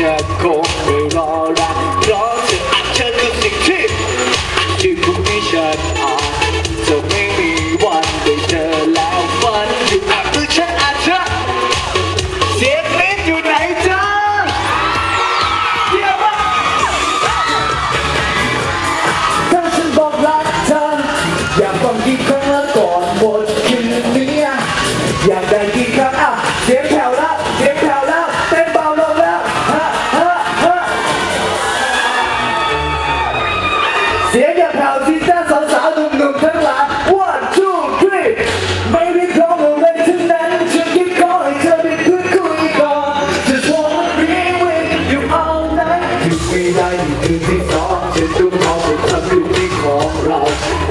ฉันคงไม่รอรักเพราะเธออาจเธอคือสิ่งที่ที่พรุ่งนี้ฉันอาจจะไม่มีวันได้เจอแล้วฝันอยู่อาจคือฉันอาจจะเสียงลิ้นอยู่ไหนจ๊ะเยี่ยมมากถ้าฉันบอกรักเธออยากฟังกี่ครั้งแล้วก่อนหมด 我说老